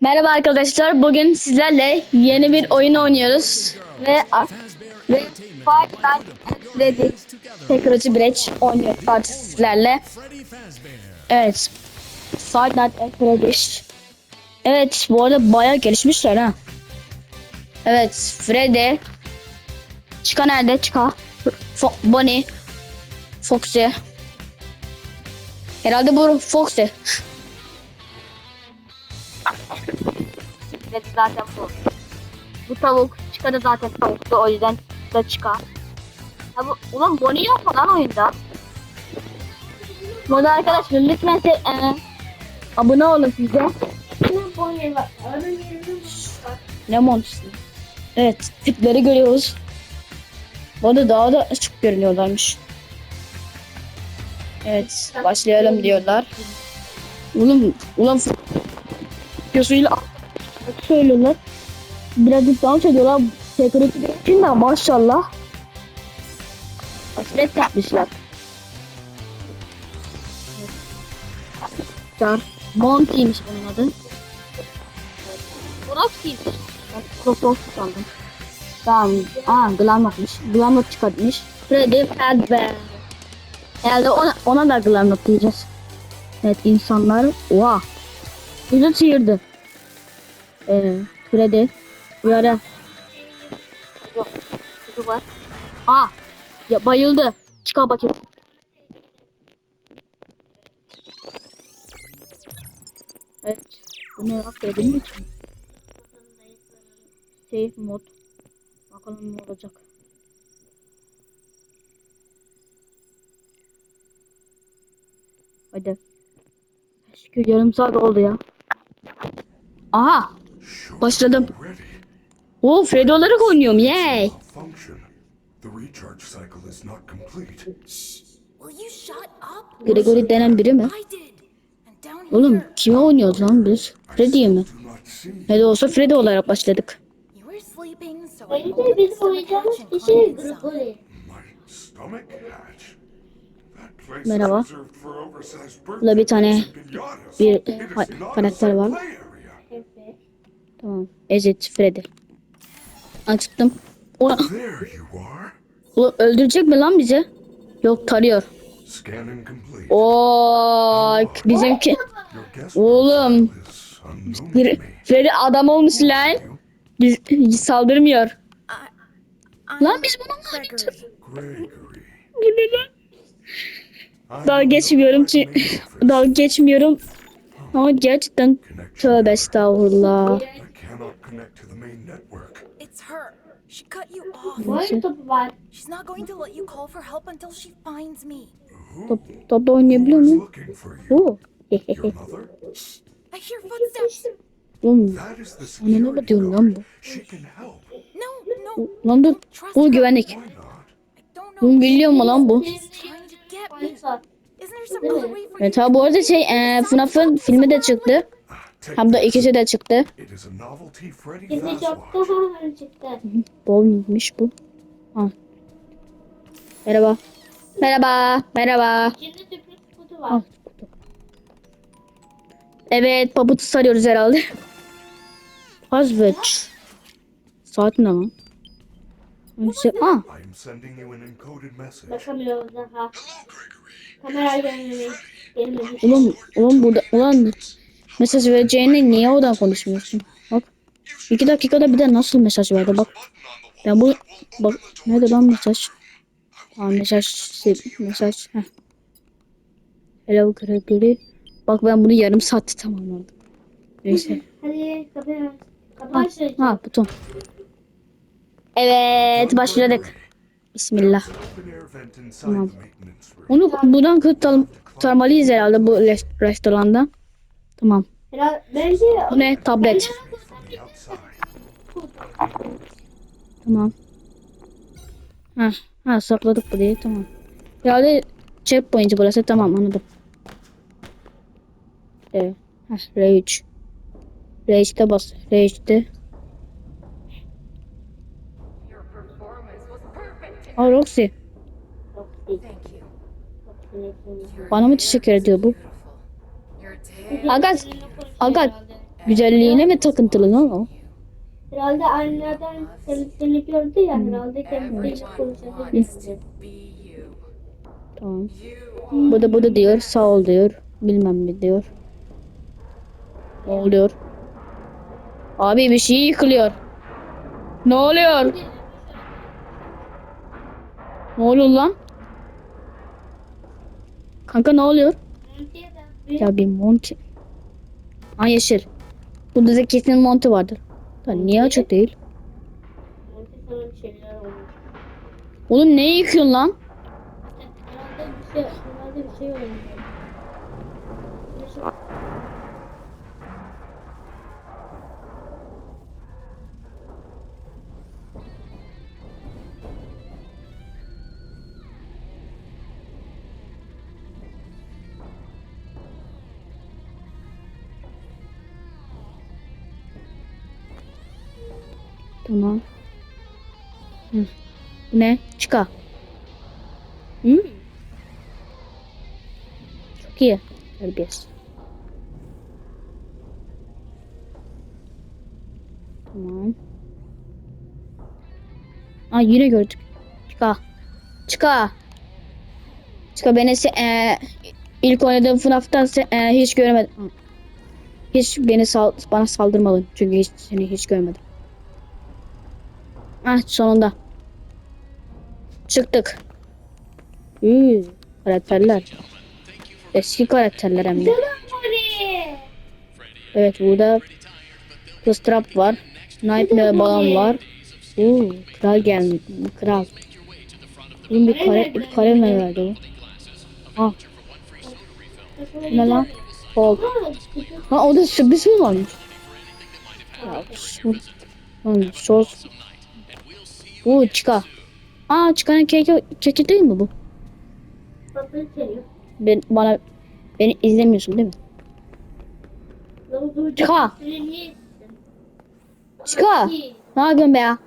Merhaba arkadaşlar. Bugün sizlerle yeni bir oyun oynuyoruz ve ve Five Nights at Freddy Security Breach oynuyoruz artık sizlerle. Evet. Five Nights at Freddy. Evet, bu arada bayağı gelişmişler ha. Evet, Freddy. Chica nerede? Chica. Fo Bonnie. Foxy. Herhalde bu Foxy. Freddy zaten bu. Bu tavuk. Da zaten tavuktu. O yüzden da Chica. Ya bu, ulan Bonnie yok mu lan oyunda? Bu arada arkadaşlar lütfen se- e, abone olun size. Lemon. Evet tipleri görüyoruz. Bu arada daha da çok görünüyorlarmış. Evet başlayalım diyorlar. Ulan ulan gözüyle söylüyorlar. Birazcık dans ediyorlar. Security için maşallah. Aşiret yapmışlar. Dar. Monty'ymiş bunun adı. Roxy'ymiş. Ben Roxy sandım. Tamam. Aa Glamlock'mış. Glamlock çıkartmış. Freddy Fazbear. Herhalde ona, ona da Glamlock diyeceğiz. Evet insanlar. Oha. Bizi çığırdı. Ee, Freddy. Uyarı. Yok. Çocuk var. Aa. Ya bayıldı. Çıkar bakayım. Evet. Bu ne ya? Freddy'nin mi? Safe mod. Bakalım ne olacak. Hadi. Şükür yarım saat oldu ya. Aha. Başladım. Oo Freddy olarak oynuyorum. Yay. Gregory denen biri mi? Oğlum kime oynuyoruz lan biz? Freddy'ye mi? Ne de olsa Freddy olarak başladık. Merhaba. Burada bir tane bir karakter var. Tamam. Ezit Freddy. Açtım. Ulan, ulan öldürecek mi lan bizi? Yok tarıyor. Oo bizimki. Oğlum. Freddy adam olmuş lan. Biz, saldırmıyor. Lan biz bunu mu oynayacağız? Dalga geçmiyorum ki dalga geçmiyorum. Ama gerçekten tövbe estağfurullah. Cannot connect to the main network. It's her. She cut you off. Topu var. She's not going to let you call for help until she finds me. Top, topla oynayabiliyor Who is muyum? looking for you? Oo. Your mother? I hear footsteps. Oğlum That is the Anne ne security bakıyorsun lan bu? guard. She can help. No, no. lan dur. Bu güvenlik. Why not? I don't know. Bunu biliyor mu lan bu? Evet you ha bu arada şey e, FNAF'ın filmi de çıktı. Hem de ikisi de çıktı. Gizli çok da çıktı. Bolmuş bu. Ha. Merhaba. Merhaba. Merhaba. Sürpriz kutu var. kutu. Evet pabutu sarıyoruz herhalde. Hazveç. Saat ne lan? Neyse. Aa. I am sending you an encoded message. Bakamıyoruz daha. Kamera gelmemiş. Gelmemiş. Ulan, ulan burada ulan mesaj vereceğine niye oradan konuşmuyorsun? Bak. İki dakikada bir de nasıl mesaj verdi bak. Ben bu bak nerede lan mesaj? Aa mesaj mesaj. Heh. Hello Gregory. Bak ben bunu yarım saatte tamamladım. Neyse. Hadi kapı kapı Ha, ha buton. Evet başladık. Bismillah. Tamam. Onu buradan kurtar kurtarmalıyız herhalde bu res- restoranda. Tamam. Bu ne? Tablet. Tamam. Ha, ha sakladık burayı tamam. Herhalde checkpoint burası tamam anladım. Evet. Ha, Rage. Rage'de bas. Rage'de. Your performance was perfect. Aa Roxy. Bana mı teşekkür ediyor bu? Aga, aga güzelliğine mi takıntılı lan o? Herhalde annelerden kendisini gördü ya herhalde konuşabilir. Be you. Tamam. Bu da bu da diyor. Sağ ol diyor. Bilmem ne diyor. Ne oluyor? Abi bir şey yıkılıyor. Ne oluyor? Ne oluyor lan? Kanka ne oluyor? Ya bir monty. Ha yeşil. Burada da kesin monty vardır. Da niye açık değil? Sana bir şeyler olmuş. Oğlum ne yıkıyorsun lan? Herhalde bir şey, herhalde bir şey olmuş. Bu ne? Çıka. Hı? Çok iyi. Terbiyesiz. Tamam. Aa yine gördük. Çıka. Çıka. Çıka beni se- e, ilk oynadığım FNAF'tan se- e, hiç göremedim. Hiç beni sal bana saldırmadın. Çünkü hiç seni hiç görmedim. Ah sonunda. Çıktık. Üü, karakterler. Eski karakterler hem de. Evet burada Kız Trap var. Nightmare Balon var. Oo, kral gelmiş. Kral. Bunun bir kare, bir kare mi verdi bu? Ah. Ne lan? Hold. Ha o da sürpriz mi varmış? Lan sos. Oo çıka. Aa çıkanın keki, keki değil mi bu? Ben, bana beni izlemiyorsun değil mi? Çıka. Çıka. Ne yapıyorsun be ya?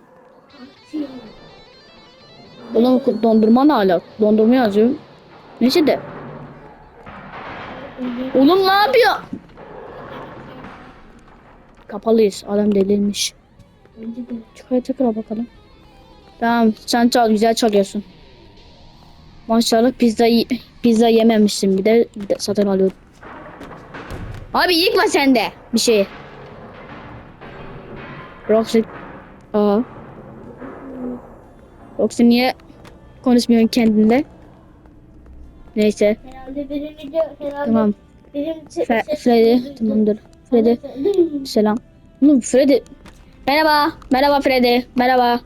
Oğlum dondurma ne hala? Dondurma yazıyor. Neyse de. Oğlum ne yapıyor? Kapalıyız. Adam delirmiş. Çıkaya tekrar bakalım. Tamam sen çal güzel çalıyorsun. Maşallah pizza pizza yememişsin bir de, bir de satın alıyorum. Abi yıkma sen de bir şeyi. Roxy. Aa. Roxy niye konuşmuyorsun kendinle? Neyse. Herhalde birini gö herhalde Tamam. birini Fe- Freddy. Tamamdır. Freddy. Selam. Oğlum Freddy. Merhaba. Merhaba Freddy. Merhaba.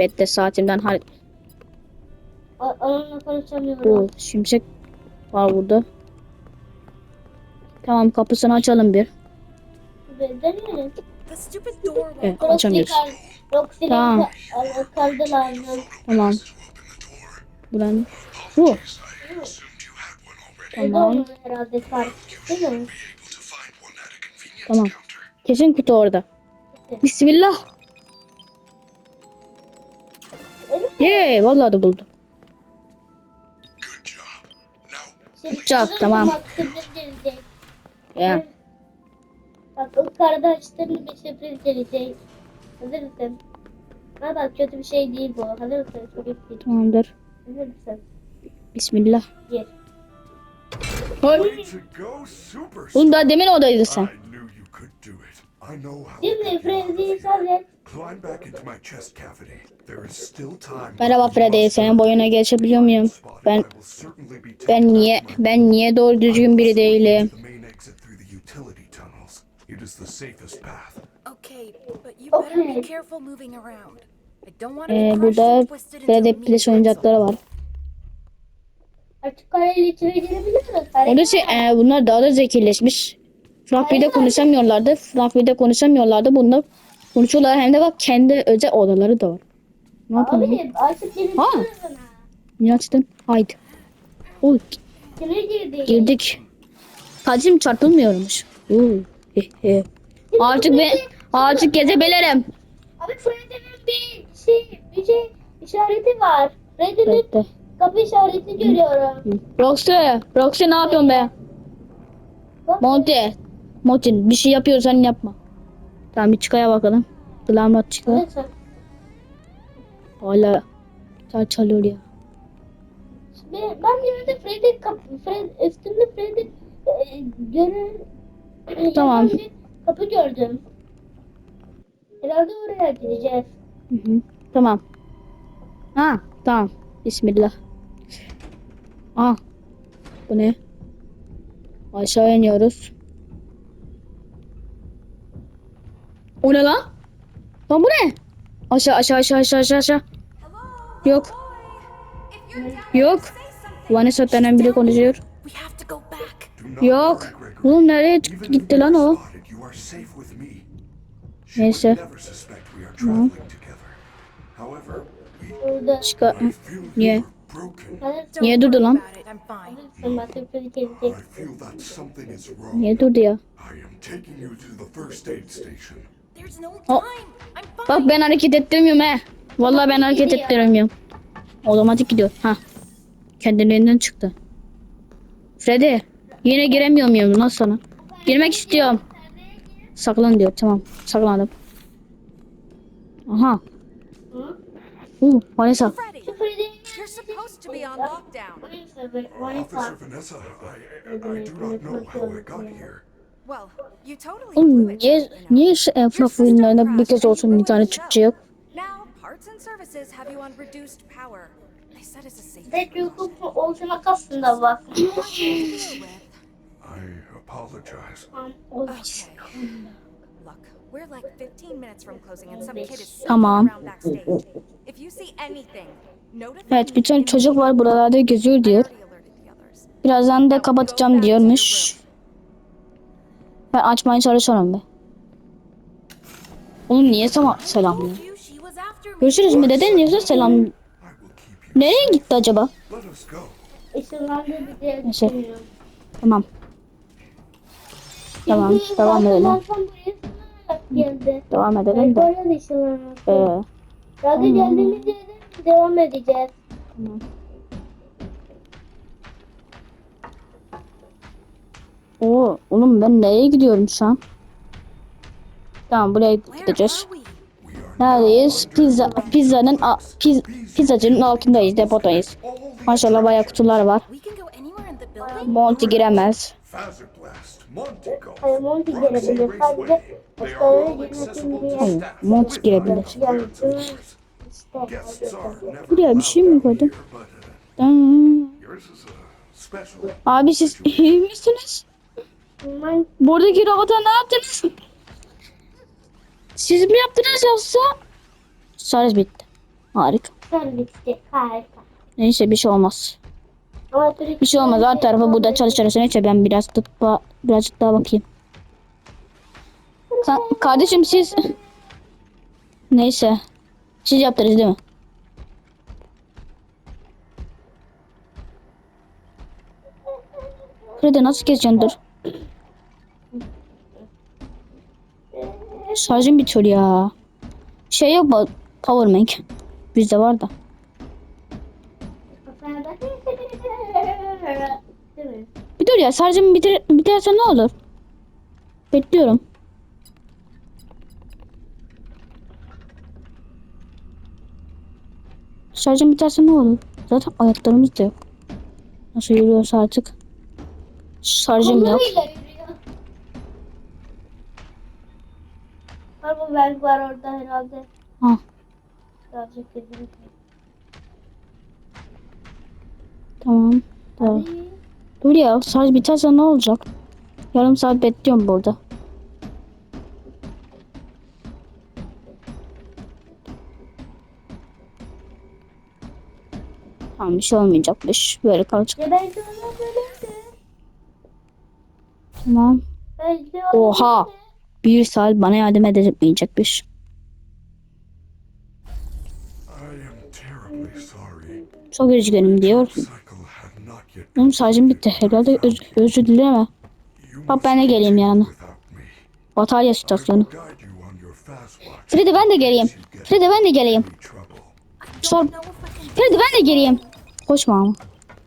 Bette saatimden har Onunla konuşamıyorum. Bu şimşek var burada. Tamam kapısını açalım bir. Deneyelim. Evet açamıyoruz. Tamam. Tamam. Buranın. Bu. Tamam. Tamam. Kesin kutu orada. Bismillah. Yee vallahi de buldum. Çok, tamam. Ya. Bak o açtığın bir sürpriz gelecek. Hazır mısın? Ha bak kötü bir şey değil bu. Hazır mısın? Çok iyi. Tamamdır. Hazır mısın? Bismillah. Gir. Oğlum daha demin odaydın sen. Şimdi Frenzy'yi sabret. Climb back into my chest cavity. There is still time. Merhaba Freddy. Senin boyuna geçebiliyor muyum? Ben ben niye ben niye doğru düzgün biri değilim? It is the safest path. Okay, but you better be Okay. careful moving around. I don't want to Ee, be crushed burada and twisted into meat oyuncakları var. Artık kareyle içine girebilir miyiz? Orada şey, e, bunlar daha da zekileşmiş. Fluffy'de konuşamıyorlardı. Fluffy'de konuşamıyorlardı. Bunlar konuşuyorlar. Hem de bak kendi özel odaları da var. Ne yapalım? Abi girebiliriz Ha. Niye açtın? Haydi. Oy, İçine girdik. girdik. Kalbim çarpılmıyormuş. Uy, he he. Artık ben artık gezebilirim. Abi Freddy'nin bir şey, bir şey işareti var. Freddy'nin Bekle. kapı işareti görüyorum. Roxy, Roxy ne yapıyorsun be? Bak, Monty, bir şey yapıyorsan yapma. Tamam bir çıkaya bakalım. Glamour çıkar. Hala gitar çalıyor ya. Ben, yerde Freddy kapı, Fred, üstünde Freddy e, görün, e, Tamam. bir kapı gördüm. Herhalde oraya gideceğiz. Hı hı. Tamam. Ha tamam. Bismillah. Aa. Bu ne? Aşağı iniyoruz. O ne lan? Lan bu ne? Aşağı aşağı aşağı aşağı aşağı aşağı. Yok. Yok. Vanessa denen biri konuşuyor. Yok. Oğlum nereye gitti lan o? Neyse. Burada. Çıkar. Niye? Niye durdu lan? Niye durdu ya? Oh. fine. Bak ben hareket ettirmiyorum he. Vallahi ben hareket ettiremiyorum. Otomatik gidiyor. Ha. Kendiliğinden çıktı. Freddy. Yine giremiyor muyum lan sana? Girmek istiyorum. Saklan diyor. Tamam. Saklandım. Aha. Uh, Vanessa. You're supposed to be on lockdown. Vanessa, böyle- Vanessa. Officer Vanessa, I, I, I do not know how I got here. Well, you totally Oğlum niye, niye şu system oyunlarında bir kez olsun bir tane Türkçe yok? show. Now, parts and services have you on reduced power. I said it's a safety Tek hukuk oluşmak aslında bak. to deal with. I apologize. Tamam, olur. Okay. Look, we're like 15 minutes from closing and some kid is sneaking Tamam. around backstage. If you see anything, notify Evet bir tane çocuk var buralarda geziyor diyor. Birazdan da kapatacağım diyormuş. Ben açmaya çalışıyorum be. Oğlum niye sana selam diyor? Told you she was after me. Görüşürüz mü dedin yoksa selam. Nereye gitti acaba? Neyse. Tamam. Tamam devam edelim. Devam edelim de. Ee, Radyo geldiğimiz yerden devam edeceğiz. tamam. Oo, oğlum ben nereye gidiyorum şu an? Tamam buraya gideceğiz. Neredeyiz? Pizza, pizzanın, a- piz, pizzacının altındayız, depodayız. Maşallah bayağı kutular var. Monty giremez. Hayır, Monty girebilir. Sadece girmesin diye. Hayır, Monty girebilir. Buraya bir şey mi koydun? Abi siz iyi misiniz? Ben Buradaki robota ne yaptınız? Siz mi yaptınız yoksa? Sarız bitti. Harika. servisti. Harika. Neyse bir şey olmaz. Bir şey olmaz. Alt tarafı burada çalışırız. Neyse ben biraz tıpa, birazcık daha bakayım. Sen, kardeşim siz... Neyse. Siz yaptınız değil mi? Kredi nasıl keseceksin dur. Şarjım bitiyor ya. Şey yok mu? Power bank. Bizde var da. Bir dur ya şarjım bitir, biterse ne olur? Bekliyorum. Şarjım biterse ne olur? Zaten ayaklarımız da yok. Nasıl yürüyorsa artık. Şarjım yok. Var bu belge var orada herhalde. Ha. Birazcık dedim. Tamam. Tamam. Dur ya şarj biterse ne olacak? Yarım saat bekliyorum burada. Tamam bir şey olmayacakmış. Böyle kalacak. Ya belki ona böyleydi. Tamam. Oha. Bir saat bana yardım edemeyecekmiş. Çok üzgünüm diyor. Benim şarjım bitti. Herhalde öz özür dileme. Bak ben de geleyim me. Batarya watch. Freddy ben de geleyim. Freddy ben de geleyim. Sor. Freddy ben de geleyim. Koşma ama.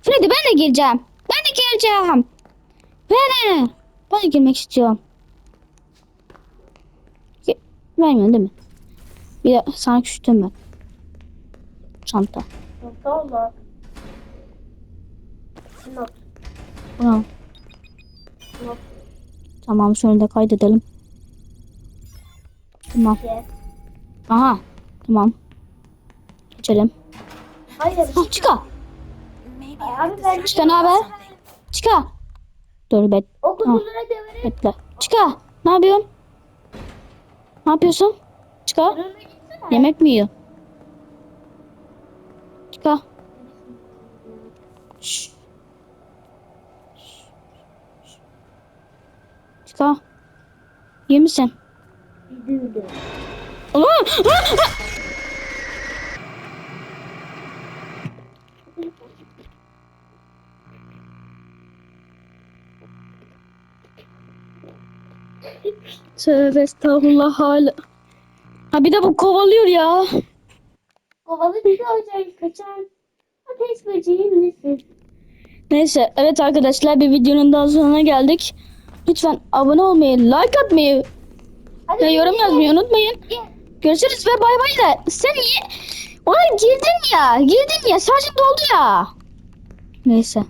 Freddy ben de gireceğim. Ben de gireceğim. Freddy. Ben de girmek istiyorum. Vermiyorsun değil mi? Bir de sana küçülttüm ben. Çanta. Not olma. Not. Tamam. Not. Tamam şunu da kaydedelim. Tamam. Yes. Aha. Tamam. Geçelim. Hayır. Ha çıka. Abi ben Çıka ne haber? Çıka. Dur bet. o kutulara devre. Bekle. Çıka. Ne yapıyorsun? Ne yapıyorsun? Çıka. Yemek mi yiyor? Çıka. Şşş. Çıka. İyi misin? Düğüldü. Tövbe estağfurullah hala. Ha bir de bu kovalıyor ya. Olacak kaçan. Ateş böceği misin? Neyse evet arkadaşlar bir videonun daha sonuna geldik. Lütfen abone olmayı, like atmayı Hadi ve yorum yazmayı unutmayın. Görüşürüz ve bay bay da sen niye? Ona girdin ya, girdin ya, şarjın doldu ya. Neyse.